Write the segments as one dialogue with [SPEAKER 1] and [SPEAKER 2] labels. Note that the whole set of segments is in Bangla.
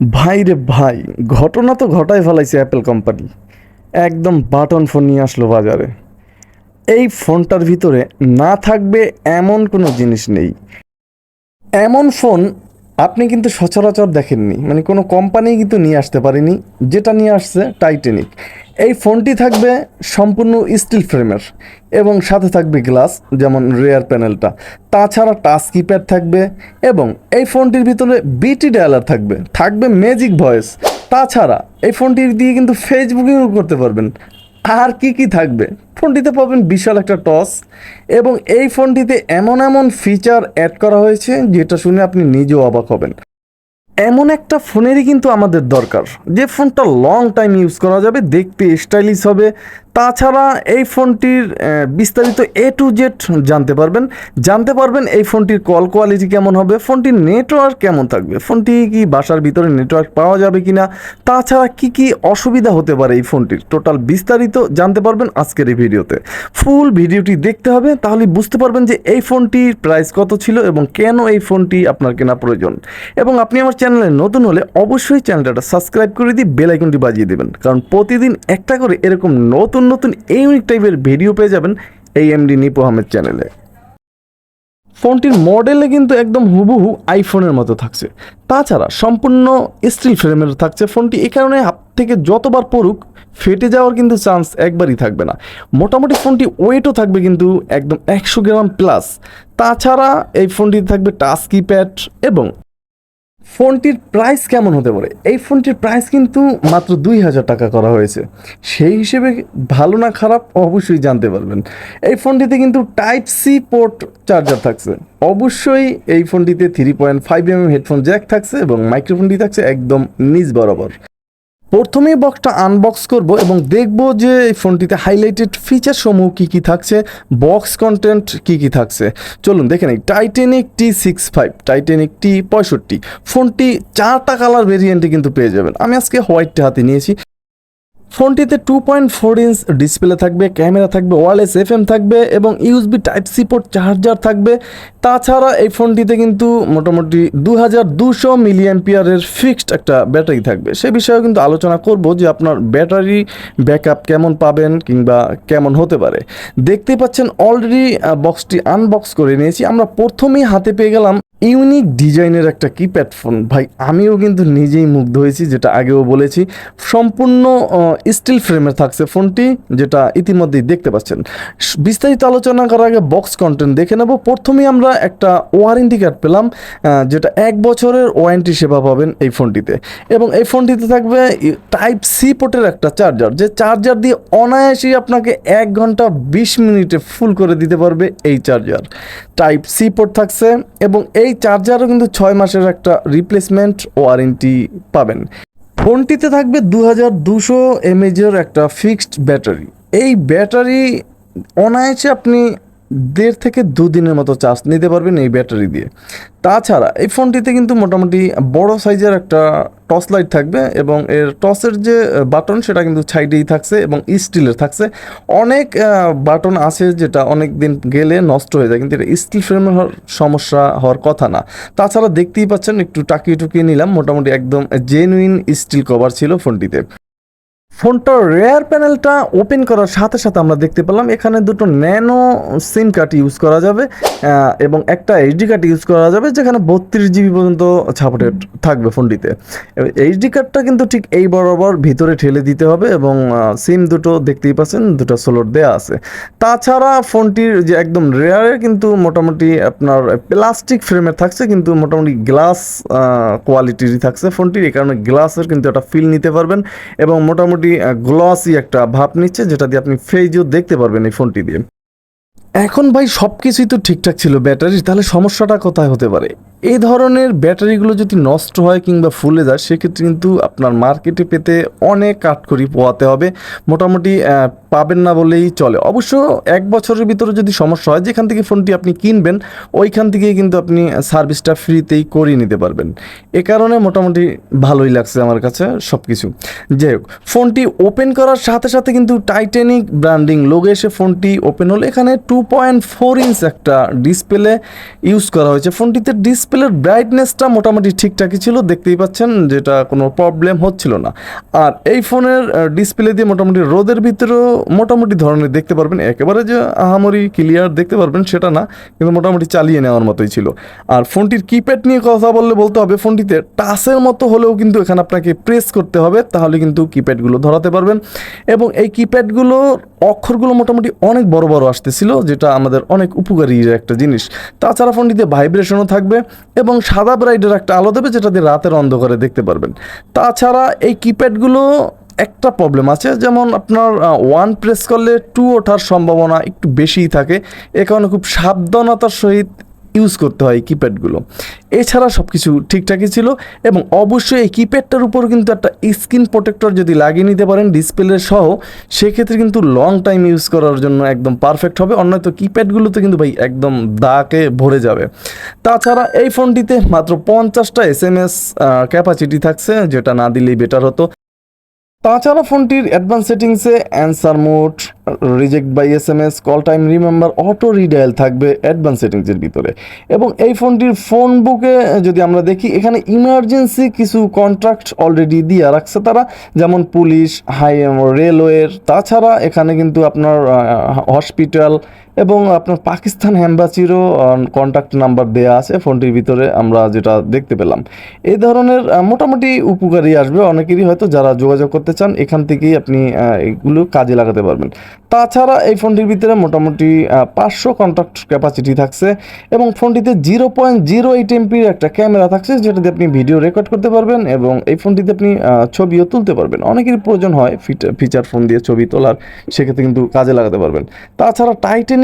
[SPEAKER 1] ভাই রে ভাই, ঘটনা তো ঘটাই ফেলাইছে অ্যাপেল কোম্পানি একদম বাটন ফোন নিয়ে আসলো বাজারে। এই ফোনটার ভিতরে না থাকবে এমন কোনো জিনিস নেই। এমন ফোন আপনি কিন্তু সচরাচর দেখেননি। মানে কোনো কোম্পানি কিন্তু নিয়ে আসতে পারেনি। যেটা নিয়ে আসছে টাইটেনিক এই ফোনটি থাকবে সম্পূর্ণ স্টিল ফ্রেমের এবং সাথে থাকবে গ্লাস যেমন রেয়ার প্যানেলটা তাছাড়া টাচ কিপ্যাড থাকবে এবং এই ফোনটির ভিতরে বিটি ডায়ালার থাকবে। থাকবে ম্যাজিক ভয়েস তাছাড়া এই ফোনটির দিয়ে কিন্তু ফেসবুকিংও করতে পারবেন। আর কি কি থাকবে? ফোনটিতে পাবেন বিশাল একটা টস এবং এই ফোনটিতে এমন এমন ফিচার অ্যাড করা হয়েছে, যেটা শুনে আপনি নিজেও অবাক হবেন। এমন একটা ফোনেরই কিন্তু আমাদের দরকার। যে ফোনটা লং টাইম ইউজ করা যাবে, দেখতে স্টাইলিশ হবে তাছাড়া এই ফোনটির বিস্তারিত এ টু জেড জানতে পারবেন। জানতে পারবেন এই ফোনটির কল কোয়ালিটি কেমন হবে, ফোনটির নেটওয়ার্ক কেমন থাকবে, ফোনটি কি বাসার ভিতরে নেটওয়ার্ক পাওয়া যাবে কিনা, তাছাড়া কি কি অসুবিধা হতে পারে এই ফোনটির। টোটাল বিস্তারিত জানতে পারবেন আজকের এই ভিডিওতে। ফুল ভিডিওটি দেখতে হবে, তাহলে বুঝতে পারবেন যে এই ফোনটির প্রাইস কত ছিল এবং কেন এই ফোনটি আপনার কেনা প্রয়োজন। এবং আপনি আমার চ্যানেলে নতুন হলে অবশ্যই চ্যানেলটা সাবস্ক্রাইব করে দিয়ে বেল আইকনটি বাজিয়ে দেবেন। কারণ প্রতিদিন একটা করে এরকম নতুন নতুন ইউনিক টাইপের ভিডিও পেয়ে যাবেন এই এমডি নিপু আহমেদ চ্যানেলে ফোনটির মডেলে কিন্তু একদম হুবহু আইফোনের মতো থাকছে। তাছাড়া সম্পূর্ণ স্টিল ফ্রেমের থাকছে ফোনটি। এই কারণে হাত থেকে যতবার পড়ুক, ফেটে যাওয়ার কিন্তু চান্স একবারই থাকবে না। মোটামুটি ফোনটি ওয়েটও থাকবে কিন্তু একদম একশো গ্রাম প্লাস তাছাড়া এই ফোনটিতে থাকবে টাচ কিপ্যাড এবং ফোনটির প্রাইস কেমন হতে পারে? এই ফোনটির প্রাইস কিন্তু মাত্র দুই হাজার টাকা করা হয়েছে। সেই হিসেবে ভালো না খারাপ অবশ্যই জানতে পারবেন। এই ফোনটিতে কিন্তু টাইপ সি পোর্ট চার্জার থাকছে। অবশ্যই এই ফোনটিতে three point five M M headphone jack থাকছে এবং মাইক্রোফোনটি থাকছে একদম নিজ বরাবর। প্রথমেই বক্সটা আনবক্স করব এবং দেখব যে এই ফোনটিতে হাইলাইটেড ফিচার সমূহ কী কী থাকছে বক্স কন্টেন্ট কী কী থাকছে। চলুন দেখে নিই Titanic T six five Titanic T পঁয়ষট্টি, ফোনটি চারটা কালার ভেরিয়েন্টে কিন্তু পেয়ে যাবেন। আমি আজকে হোয়াইটটা হাতে নিয়েছি। ফোনটিতে two point four inch display থাকবে ক্যামেরা থাকবে ওয়ারলেস এফ এম থাকবে এবং USB type C port charger থাকবে। তাছাড়া এই ফোনটিতে কিন্তু মোটামুটি দু হাজার দুশো মিলিয়াম্পিয়ারের ফিক্সড একটা ব্যাটারি থাকবে। সে বিষয়েও কিন্তু আলোচনা করব যে আপনার ব্যাটারি ব্যাকআপ কেমন পাবেন কিংবা কেমন হতে পারে। দেখতেই পাচ্ছেন অলরেডি বক্সটি আনবক্স করে নিয়েছি। আমরা প্রথমেই হাতে পেয়ে গেলাম ইউনিক ডিজাইনের একটা কিপ্যাড ফোন। ভাই, আমিও কিন্তু নিজেই মুগ্ধ হয়েছি, যেটা আগেও বলেছি। সম্পূর্ণ স্টিল ফ্রেমের থাকছে ফোনটি, যেটা ইতিমধ্যেই দেখতে পাচ্ছেন। বিস্তারিত আলোচনা করার আগে বক্স কন্টেন্ট দেখে নেব। প্রথমেই আমরা একটা ওয়ারেন্টি কার্ড পেলাম যেটা এক বছরের ওয়ারেন্টি সেবা পাবেন এই ফোনটিতে। এবং এই ফোনটিতে থাকবে টাইপ সি পোর্টের একটা চার্জার যে চার্জার দিয়ে অনায়াসেই আপনাকে এক ঘণ্টা বিশ মিনিটে ফুল করে দিতে পারবে এই চার্জার টাইপ সি পোর্ট থাকছে এবং এই চার্জারও কিন্তু ছয় মাসের একটা রিপ্লেসমেন্ট ওয়ারেন্টি পাবেন। ফোনটিতে থাকবে দু হাজার দুশো এমএজের একটা ফিক্সড ব্যাটারি এই ব্যাটারি অনায়াসে আপনি দেড় থেকে দুদিনের মতো চার্জ নিতে পারবেন এই ব্যাটারি দিয়ে। তাছাড়া এই ফোনটিতে কিন্তু মোটামুটি বড় সাইজের একটা টর্চ লাইট থাকবে এবং এর টর্চের যে বাটন সেটা কিন্তু সাইডেই থাকছে এবং স্টিলের থাকছে। অনেক বাটন আছে যেটা অনেক দিন গেলে নষ্ট হয়ে যায়, কিন্তু এটা স্টিল ফ্রেমের সমস্যা হওয়ার কথা না। তাছাড়া দেখতেই পাচ্ছেন, একটু টাকিয়ে টুকিয়ে নিলাম, মোটামুটি একদম জেনুইন স্টিল কভার ছিল ফোনটিতে। ফোনটার রেয়ার প্যানেলটা ওপেন করার সাথে সাথে আমরা দেখতে পেলাম এখানে দুটো ন্যানো সিম কার্ড ইউজ করা যাবে এবং একটা এইচডি কার্ড ইউজ করা যাবে যেখানে বত্রিশ জিবি পর্যন্ত সাপোর্টেড থাকবে ফোনটিতে। এইচডি কার্ডটা কিন্তু ঠিক এই বরাবর ভিতরে ঠেলে দিতে হবে এবং সিম দুটো দেখতেই পাচ্ছেন, দুটো সোলোর দেয়া আছে। তাছাড়া ফোনটির যে একদম রেয়ারে কিন্তু মোটামুটি আপনার প্লাস্টিক ফ্রেমের থাকছে, কিন্তু মোটামুটি গ্লাস কোয়ালিটিরই থাকছে ফোনটির, এই কারণে গ্লাসের কিন্তু একটা ফিল নিতে পারবেন এবং মোটামুটি গ্লসি একটা ভাব নিচ্ছে, যেটা দিয়ে আপনি ফেজও দেখতে পারবেন এই ফোনটি দিয়ে। এখন ভাই সব কিছুই তো ঠিকঠাক ছিল ব্যাটারি তাহলে সমস্যাটা কোথায় হতে পারে? এই ধরনের ব্যাটারিগুলো যদি নষ্ট হয় কিংবা ফুলে যায়, সেক্ষেত্রে কিন্তু আপনার মার্কেটে পেতে অনেক কাঠকড়ি পোয়াতে হবে। মোটামুটি পাবেন না বলেই চলে। অবশ্য এক বছরের ভিতরে যদি সমস্যা হয়, যেখান থেকে ফোনটি আপনি কিনবেন, ওইখান থেকেই কিন্তু আপনি সার্ভিসটা ফ্রিতেই করিয়ে নিতে পারবেন। এ কারণে মোটামুটি ভালোই লাগছে আমার কাছে সব কিছু যাই হোক, ফোনটি ওপেন করার সাথে সাথে কিন্তু টাইটানিক ব্র্যান্ডিং লোগে এসে ফোনটি ওপেন হলো। এখানে টু পয়েন্ট ফোর ইঞ্চ একটা ডিসপ্লে ইউজ করা হয়েছে। ফোনটিতে ডিসপ্লে ডিসপ্লের ব্রাইটনেসটা মোটামুটি ঠিকঠাকই ছিল, দেখতেই পাচ্ছেন যেটা কোনো প্রবলেম হচ্ছিল না। আর এই ফোনের ডিসপ্লে দিয়ে মোটামুটি রোদের ভিতরেও মোটামুটি ধরনের দেখতে পারবেন। একেবারে যে আহামরি ক্লিয়ার দেখতে পারবেন সেটা না, কিন্তু মোটামুটি চালিয়ে নেওয়ার মতোই ছিল। আর ফোনটির কিপ্যাড নিয়ে কথা বললে বলতে হবে ফোনটিতে টাচের মতো হলেও কিন্তু এখানে আপনাকে প্রেস করতে হবে, তাহলে কিন্তু কিপ্যাডগুলো ধরাতে পারবেন। এবং এই কিপ্যাডগুলোর অক্ষরগুলো মোটামুটি অনেক বড় বড় আসতেছিল, যেটা আমাদের অনেক উপকারী একটা জিনিস। তাছাড়া ফোনটিতে ভাইব্রেশনও থাকবে। এবং সাদা ব্রাইডের একটা আলো দেবে যেটা দিয়ে রাতের অন্ধকারে দেখতে পারবেন। তাছাড়া এই কিপ্যাডগুলো একটা প্রবলেম আছে, যেমন আপনার ওয়ান প্রেস করলে টু ওঠার সম্ভাবনা একটু বেশিই থাকে। এ কারণে খুব সাবধানতার সহিত ইউজ করতে হয় কিপ্যাডগুলো এছাড়া সব কিছু ঠিকঠাকই ছিল এবং অবশ্যই এই কিপ্যাডটার উপর কিন্তু একটা স্ক্রিন প্রোটেক্টর যদি লাগিয়ে নিতে পারেন ডিসপ্লে সহ, সেক্ষেত্রে কিন্তু লং টাইম ইউজ করার জন্য একদম পারফেক্ট হবে। অন্যতো কিপ্যাডগুলোতে কিন্তু ভাই একদম দাকে ভরে যাবে। তাছাড়া এই ফোনটিতে মাত্র পঞ্চাশটা এস এম এস ক্যাপাসিটি থাকছে, যেটা না দিলেই বেটার হতো। তাছাড়া ফোনটির অ্যাডভান্স সেটিংসে answer mode reject by S M S call time remember auto redial থাকবে অ্যাডভান্স সেটিংসের ভিতরে। এবং এই ফোনটির ফোন বুকে যদি আমরা দেখি, এখানে ইমার্জেন্সি কিছু কন্ট্রাক্ট অলরেডি দিয়ে রাখছে তারা, যেমন পুলিশ হাই রেলওয়ের তাছাড়া এখানে কিন্তু আপনার হসপিটাল এবং আপনার পাকিস্তান অ্যাম্বাসিরও কন্ট্যাক্ট নাম্বার দেওয়া আছে ফোনটির ভিতরে, আমরা যেটা দেখতে পেলাম। এই ধরনের মোটামুটি উপকারী আসবে অনেকেরই হয়তো যারা যোগাযোগ করতে চান, এখান থেকেই আপনি এগুলো কাজে লাগাতে পারবেন। তাছাড়া এই ফোনটির ভিতরে মোটামুটি পাঁচশো কন্ট্যাক্ট ক্যাপাসিটি থাকছে এবং ফোনটিতে জিরো পয়েন্ট জিরো এইট এমপির একটা ক্যামেরা থাকছে, যেটাতে আপনি ভিডিও রেকর্ড করতে পারবেন এবং এই ফোনটিতে আপনি ছবিও তুলতে পারবেন। অনেকেরই প্রয়োজন হয় ফিচার ফোন দিয়ে ছবি তোলার, সেক্ষেত্রে কিন্তু কাজে লাগাতে পারবেন। তাছাড়া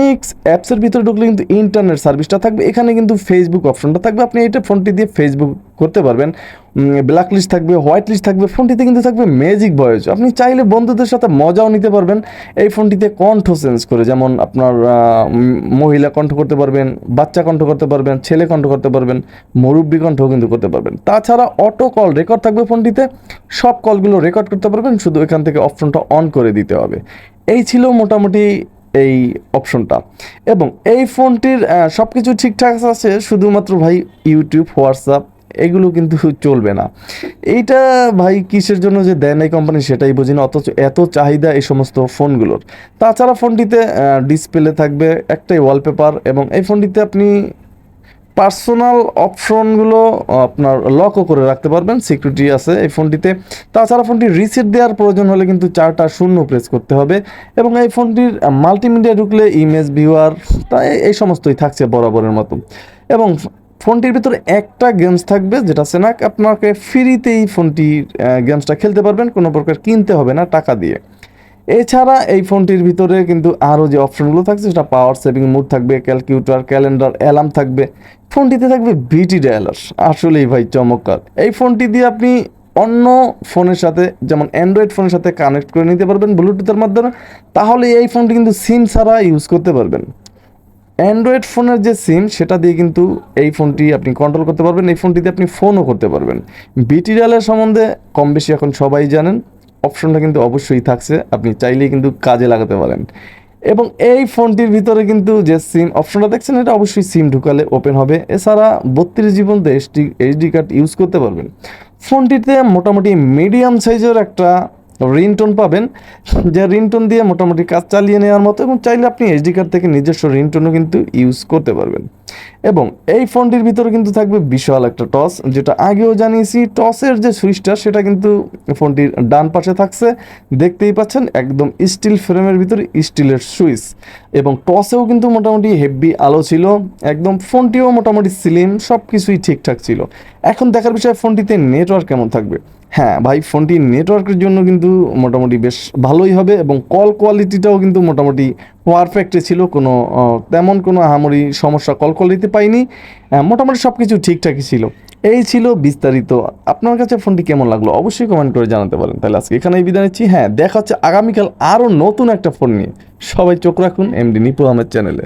[SPEAKER 1] টাইটেনিক্স অ্যাপসের ভিতরে ঢুকলে কিন্তু ইন্টারনেট সার্ভিসটা থাকবে। এখানে কিন্তু ফেসবুক অপশনটা থাকবে। আপনি এটা ফোনটি দিয়ে ফেসবুক করতে পারবেন। ব্ল্যাক লিস্ট থাকবে হোয়াইট লিস্ট থাকবে, ফোনটিতে কিন্তু থাকবে ম্যাজিক ভয়েস আপনি চাইলে বন্ধুদের সাথে মজাও নিতে পারবেন। এই ফোনটিতে কণ্ঠ চেঞ্জ করে, যেমন আপনার মহিলা কণ্ঠ করতে পারবেন, বাচ্চা কণ্ঠ করতে পারবেন, ছেলে কণ্ঠ করতে পারবেন, মুরব্বী কণ্ঠও কিন্তু করতে পারবেন। তাছাড়া অটো কল রেকর্ড থাকবে ফোনটিতে। সব কলগুলো রেকর্ড করতে পারবেন। শুধু এখান থেকে অপশনটা অন করে দিতে হবে। এই ছিল মোটামুটি এই অপশনটা। এবং এই ফোনটির সব কিছু ঠিকঠাক আছে, শুধুমাত্র ভাই ইউটিউব হোয়াটসঅ্যাপ এগুলো কিন্তু চলবে না। এইটা ভাই কিসের জন্য যে দেন এই কোম্পানি সেটাই বুঝি না, অথচ এত চাহিদা এই সমস্ত ফোনগুলোর। তাছাড়া ফোনটিতে ডিসপ্লে থাকবে একটাই ওয়ালপেপার এবং এই ফোনটিতে আপনি পার্সোনাল অপশনগুলো আপনার লকও করে রাখতে পারবেন সিকিউরিটি আছে এই ফোনটিতে। তাছাড়া ফোনটি রিসেট দেওয়ার প্রয়োজন হলে কিন্তু চারটা শূন্য প্রেস করতে হবে এবং এই ফোনটির মাল্টিমিডিয়া ঢুকলে ইমেজ ভিউয়ার তাই এই সমস্তই থাকছে বরাবরের মতো। এবং ফোনটির ভিতরে একটা গেমস থাকবে, যেটা সেনাক আপনাকে ফ্রিতেই ফোনটি গেমসটা খেলতে পারবেন, কোনো প্রকার কিনতে হবে না টাকা দিয়ে। এছাড়া এই ফোনটির ভিতরে কিন্তু আরও যে অপশনগুলো থাকছে, সেটা পাওয়ার সেভিং মুড থাকবে ক্যালকুলেটর ক্যালেন্ডার অ্যালার্ম থাকবে। ফোনটিতে থাকবে বিটি ডায়ালার আসলেই ভাই চমৎকার। এই ফোনটি দিয়ে আপনি অন্য ফোনের সাথে, যেমন অ্যান্ড্রয়েড ফোনের সাথে কানেক্ট করে নিতে পারবেন ব্লুটুথের মাধ্যমে। তাহলে এই ফোনটি কিন্তু সিম ছাড়া ইউজ করতে পারবেন। অ্যান্ড্রয়েড ফোনের যে সিম সেটা দিয়ে কিন্তু এই ফোনটি আপনি কন্ট্রোল করতে পারবেন। এই ফোনটিতে আপনি ফোনও করতে পারবেন। বিটি ডায়ালের সম্বন্ধে কম বেশি এখন সবাই জানেন। অপশনটা কিন্তু অবশ্যই থাকছে। আপনি চাইলেই কিন্তু কাজে লাগাতে পারেন। এবং এই ফোনটির ভিতরে কিন্তু যে সিম অপশনটা দেখছেন, এটা অবশ্যই সিম ঢুকালে ওপেন হবে। এছাড়া বত্রিশ GB HD HD card use করতে পারবেন। ফোনটিতে মোটামুটি মিডিয়াম সাইজের একটা রিংটোন পাবেন। যে রিংটোন দিয়ে মোটামুটি কাজ চালিয়ে নেওয়ার মতো এবং চাইলে আপনি এইচডি কার্ড থেকে নিজস্ব রিংটোনও কিন্তু ইউজ করতে পারবেন। এবং এই ফোনটির ভিতরে কিন্তু থাকবে বিশাল একটা টস, যেটা আগেও জানিয়েছি, টসের যে সুইচটা, সেটা কিন্তু ফোনটির ডান পাশে থাকছে। দেখতেই পাচ্ছেন, একদম স্টিল ফ্রেমের ভিতরে স্টিলের সুইচ। এবং টসেও কিন্তু মোটামুটি হেভি আলো ছিল। একদম ফোনটিও মোটামুটি স্লিম সব কিছুই ঠিকঠাক ছিল। এখন দেখার বিষয়, ফোনটিতে নেটওয়ার্ক কেমন থাকবে? হ্যাঁ ভাই ফোনটি নেটওয়ার্কের জন্য কিন্তু মোটামুটি বেশ ভালোই হবে এবং কল কোয়ালিটিটাও কিন্তু মোটামুটি পারফেক্টে ছিল, কোনো তেমন কোনো আহামরি সমস্যা কল দিতে পাইনি মোটামুটি সব কিছু ঠিকঠাকই ছিল। এই ছিল বিস্তারিত। আপনার কাছে ফোনটি কেমন লাগল অবশ্যই কমেন্ট করে জানাতে পারেন। তাহলে আজকে এখানেই বিদায় নিচ্ছি। হ্যাঁ দেখা হচ্ছে আগামীকাল আরও নতুন একটা ফোন নিয়ে। সবাই চোখ রাখুন, এমডি নিপু আহমেদ চ্যানেলে।